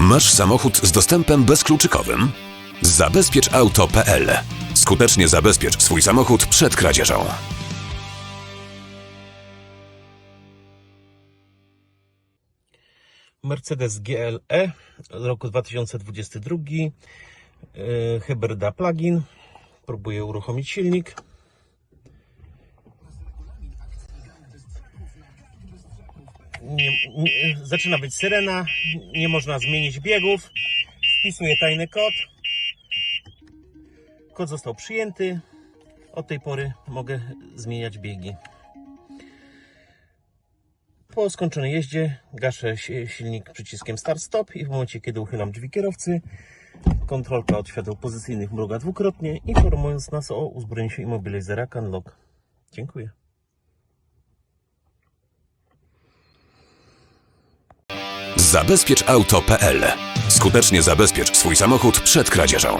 Masz samochód z dostępem bezkluczykowym? Zabezpieczauto.pl Skutecznie zabezpiecz swój samochód przed kradzieżą. Mercedes GLE roku 2022 yy, hybryda plug-in próbuję uruchomić silnik nie, nie, zaczyna być syrena nie można zmienić biegów wpisuję tajny kod kod został przyjęty od tej pory mogę zmieniać biegi po skończonej jeździe gaszę si- silnik przyciskiem Start Stop i w momencie kiedy uchylam drzwi kierowcy kontrolka od świateł pozycyjnych mruga dwukrotnie informując nas o uzbrojeniu się immobilizera Canlock. Dziękuję. Zabezpieczauto.pl Skutecznie zabezpiecz swój samochód przed kradzieżą.